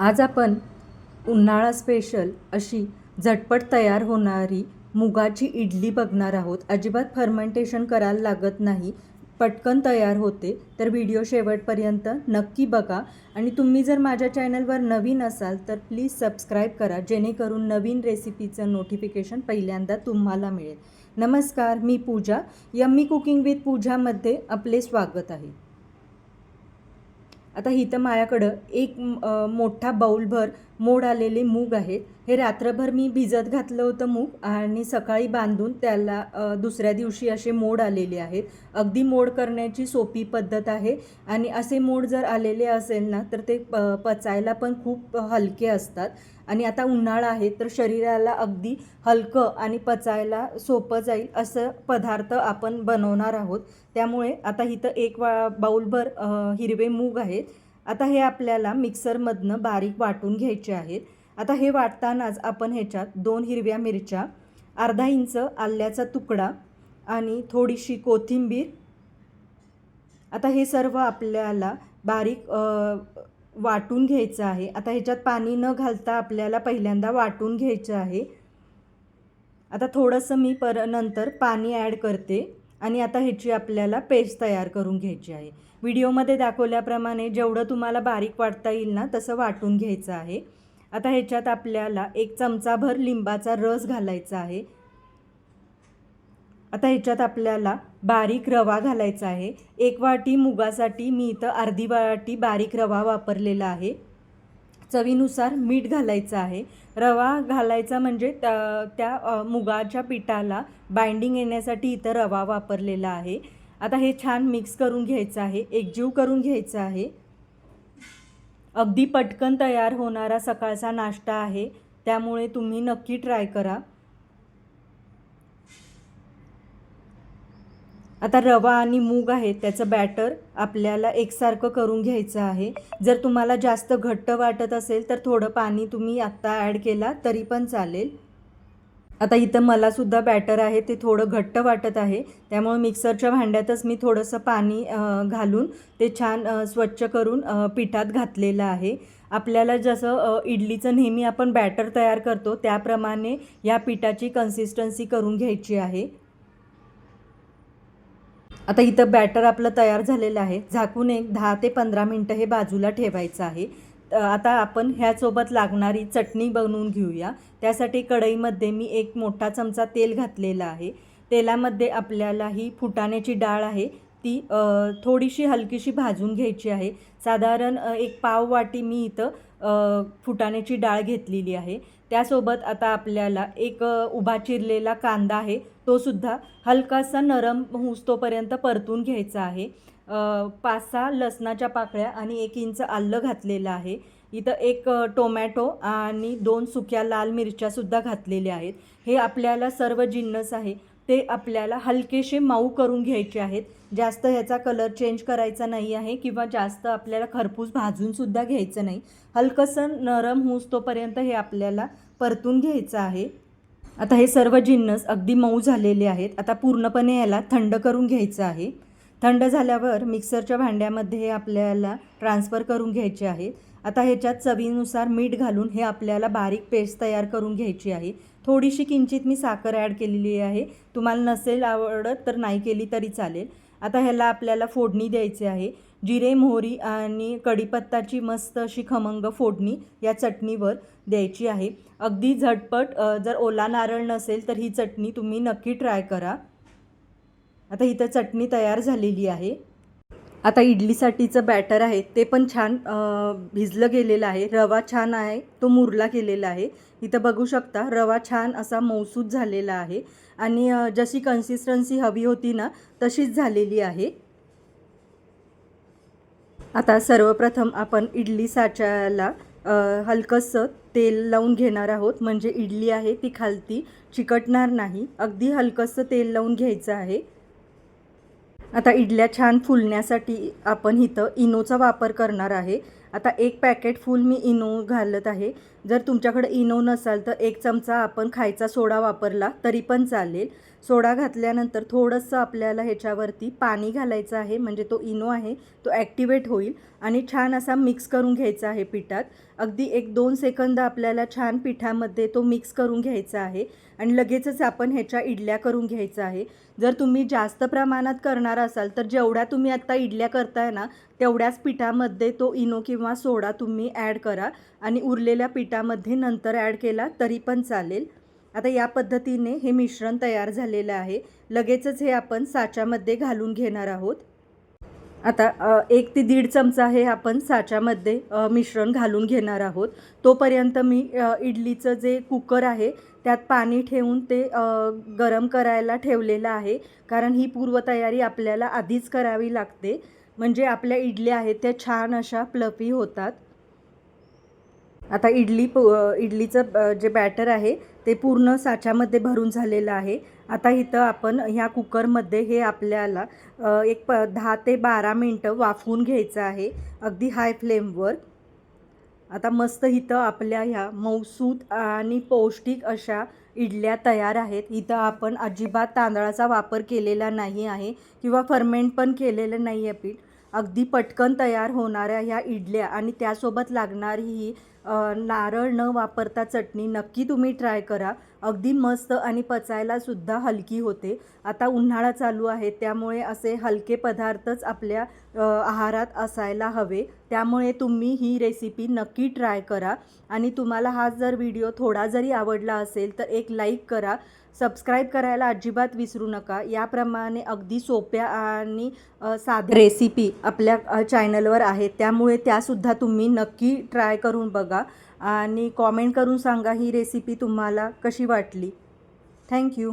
आज आपण उन्हाळा स्पेशल अशी झटपट तयार होणारी मुगाची इडली बघणार आहोत. अजिबात फर्मेंटेशन करायला लागत नाही. पटकन तयार होते. तर व्हिडिओ शेवटपर्यंत नक्की बघा. आणि तुम्ही जर माझ्या चॅनलवर नवीन असाल तर प्लीज सबस्क्राईब करा. जेणेकरून नवीन रेसिपीचं नोटिफिकेशन पहिल्यांदा तुम्हाला मिळेल. नमस्कार मी पूजा. यम्मी कुकिंग विथ पूजामध्ये आपले स्वागत आहे. आता इथं माझ्याकडं एक मोठा बाऊलभर मोड आलेले मूग आहेत. हे रात्रभर मी भिजत घातलं होतं मूग आणि सकाळी बांधून त्याला दुसऱ्या दिवशी असे मोड आलेले आहेत. अगदी मोड करण्याची सोपी पद्धत आहे आणि असे मोड जर आलेले असेल ना तर ते प पचायला पण खूप हलके असतात. आणि आता उन्हाळा आहे तर शरीराला अगदी हलकं आणि पचायला सोपं जाईल असं पदार्थ आपण बनवणार आहोत. त्यामुळे आता इथं एक वा बाऊलभर हिरवे मूग आहेत. आता हे आपल्याला मिक्सरमधनं बारीक वाटून घ्यायचे आहेत. आता हे वाटतानाच आपण ह्याच्यात दोन हिरव्या मिरच्या अर्धा इंच आल्याचा तुकडा आणि थोडीशी कोथिंबीर. आता हे सर्व आपल्याला बारीक वाटून घ्यायचं आहे. आता ह्याच्यात पाणी न घालता आपल्याला पहिल्यांदा वाटून घ्यायचं आहे. आता थोडंसं मी पर नंतर पाणी ॲड करते. आणि आता ह्याची आपल्याला पेस्ट तयार करून घ्यायची आहे. व्हिडिओमध्ये दाखवल्याप्रमाणे जेवढं तुम्हाला बारीक वाटता येईल ना तसं वाटून घ्यायचं आहे. आता ह्याच्यात आपल्याला एक चमचाभर लिंबाचा रस घालायचा आहे. आता ह्याच्यात आपल्याला बारीक रवा घालायचा आहे. एक वाटी मुगासाठी मी इथं अर्धी वाटी बारीक रवा वापरलेला आहे. चवीनुसार मीठ घालायचं आहे. रवा घालायचा म्हणजे त्या त्या मुगाच्या पिठाला बाइंडिंग येण्यासाठी इथं रवा वापरलेला आहे. आता हे छान मिक्स करून घ्यायचं आहे. एकजीव करून घ्यायचं आहे. अगदी पटकन तयार होणारा सकाळचा नाश्ता आहे. त्यामुळे तुम्ही नक्की ट्राय करा. आता रवा आणि मूग आहे त्याचं बॅटर आपल्याला एकसारखं करून घ्यायचं आहे. जर तुम्हाला जास्त घट्ट वाटत असेल तर थोडं पाणी तुम्ही आत्ता ॲड केला तरी पण चालेल. आता इथं मलासुद्धा बॅटर आहे ते थोडं घट्ट वाटत आहे. त्यामुळे मिक्सरच्या भांड्यातच मी थोडंसं पाणी घालून ते छान स्वच्छ करून पिठात घातलेलं आहे. आपल्याला जसं इडलीचं नेहमी आपण बॅटर तयार करतो त्याप्रमाणे या पिठाची कन्सिस्टन्सी करून घ्यायची आहे. आता इथं बॅटर आपलं तयार झालेलं आहे. झाकून एक दहा ते पंधरा मिनटं हे बाजूला ठेवायचं आहे. आता आपण ह्यासोबत लागणारी चटणी बनवून घेऊया. त्यासाठी कढईमध्ये मी एक मोठा चमचा तेल घातलेला आहे. तेलामध्ये आपल्याला ही फुटाण्याची डाळ आहे. ती थोडीशी हलकीशी भाजून घ्यायची आहे. साधारण एक पाव वाटी मी इथं फुटाण्याची डाळ घेतलेली आहे. त्यासोबत आता आपल्याला एक उभा चिरलेला कांदा आहे. तो सुद्धा हलकासा नरम होऊस्तोपर्यंत परतून घ्यायचा आहे. पाच सहा लसणाच्या पाकळ्या आणि एक इंच आलं घातलेलं आहे. इथं एक टोमॅटो आणि दोन सुक्या लाल मिरच्यासुद्धा घातलेल्या आहेत. हे आपल्याला सर्व जिन्नस आहे. ते आपल्याला हलकेसे माऊ करून घ्यायचे आहेत. जास्त ह्याचा कलर चेंज करायचा नाही आहे किंवा जास्त आपल्याला खरपूस भाजूनसुद्धा घ्यायचं नाही. हलकंसं नरम होऊस्तोपर्यंत हे आपल्याला परतून घ्यायचं आहे. आता हे सर्व जिन्नस अगदी मऊ झालेले आहेत. आता पूर्णपणे याला थंड करून घ्यायचं आहे. थंड झाल्यावर मिक्सरच्या भांड्यामध्ये हे आपल्याला ट्रान्सफर करून घ्यायचे आहे. आता ह्याच्यात चवीनुसार मीठ घालून हे आपल्याला बारीक पेस्ट तयार करून घ्यायची आहे. थोडीशी किंचित मी साखर ॲड केलेली आहे. तुम्हाला नसेल आवडत तर नाही केली तरी चालेल. आता ह्याला आपल्याला फोडणी द्यायची आहे. जिरे मोहरी आणि कढीपत्ताची मस्त अशी खमंग फोडणी या चटणीवर द्यायची आहे. अगदी झटपट जर ओला नारळ नसेल तर ही चटणी तुम्ही नक्की ट्राय करा. आता इथं चटणी तयार झालेली आहे. आता इडलीसाठीचं बॅटर आहे ते पण छान भिजलं गेलेलं आहे. रवा छान आहे तो मुरला गेलेला आहे. इथं बघू शकता रवा छान असा मौसूद झालेला आहे. आणि जशी कन्सिस्टन्सी हवी होती ना तशीच झालेली आहे. आता सर्वप्रथम आपण इडली साच्याला हलकंसं तेल लावून घेणार आहोत. म्हणजे इडली आहे ती खालती चिकटणार नाही. अगदी हलकंसं तेल लावून घ्यायचं आहे. आता इडल्या छान फुलण्यासाठी आपण इथं इनोचा वापर करणार आहे. आता एक पॅकेट फुल मी इनो घालत आहे. जर तुमच्याकडे इनो नसाल तर एक चमचा आपण खायचा सोडा वापरला तरी पण चालेल. सोडा घातल्यानंतर थोडंसं आपल्याला ह्याच्यावरती पाणी घालायचं आहे म्हणजे तो इनो आहे तो ॲक्टिवेट होईल आणि छान असा मिक्स करून घ्यायचा आहे पिठात. अगदी एक दोन सेकंद आपल्याला छान पिठामध्ये तो मिक्स करून घ्यायचा आहे आणि लगेचच आपण ह्याच्या इडल्या करून घ्यायचा आहे. जर तुम्ही जास्त प्रमाणात करणार असाल तर जेवढ्या तुम्ही आत्ता इडल्या करताय ना तेवढ्याच पिठामध्ये तो इनो किंवा सोडा तुम्ही ॲड करा आणि उरलेल्या पिठामध्ये नंतर ॲड केला तरी पण चालेल. आता या पद्धतीने हे मिश्रण तयार झालेलं आहे. लगेचच हे आपण साच्यामध्ये घालून घेणार आहोत. आता एक ते दीड चमचा हे आपण साच्यामध्ये मिश्रण घालून घेणार आहोत. तोपर्यंत मी इडलीचं जे कुकर आहे त्यात पाणी ठेवून ते गरम करायला ठेवलेलं आहे. कारण ही पूर्वतयारी आपल्याला आधीच करावी लागते. म्हणजे आपल्या इडल्या आहेत त्या छान अशा प्लफी होतात. आता इडली प इडलीचं जे बॅटर आहे ते पूर्ण साच्यामध्ये भरून झालेलं आहे. आता इथं आपण ह्या कुकरमध्ये हे आपल्याला एक प दहा ते बारा मिनटं वाफवून घ्यायचं आहे अगदी हाय फ्लेमवर आता मस्त इथं आपल्या ह्या मौसूद आणि पौष्टिक अशा इडल्या तयार आहेत. इथं आपण अजिबात तांदळाचा वापर केलेला नाही आहे किंवा फर्मेंट पण केलेलं नाही आहे पीठ. अगदी पटकन तयार होणाऱ्या ह्या इडल्या आणि त्यासोबत लागणारी ही नारळ न वापरता चटणी नक्की तुम्ही ट्राय करा. अगदी मस्त आणि पचायला सुद्धा हलकी होते. आता उन्हाळा चालू आहे त्यामुळे असे हलके पदार्थच आपल्या आहारात असायला हवे. त्यामुळे तुम्ही ही रेसिपी नक्की ट्राय करा. आणि तुम्हाला हा जर व्हिडिओ थोडा जरी आवडला असेल तर एक लाईक करा. सबस्क्राईब करायला अजिबात विसरू नका. याप्रमाणे अगदी सोप्या आणि साध्या रेसिपी आपल्या चॅनलवर आहेत. त्यामुळे त्यासुद्धा तुम्ही नक्की ट्राय करून बघा. आणि कॉमेंट करून सांगा ही रेसिपी तुम्हाला कशी वाटली. थँक्यू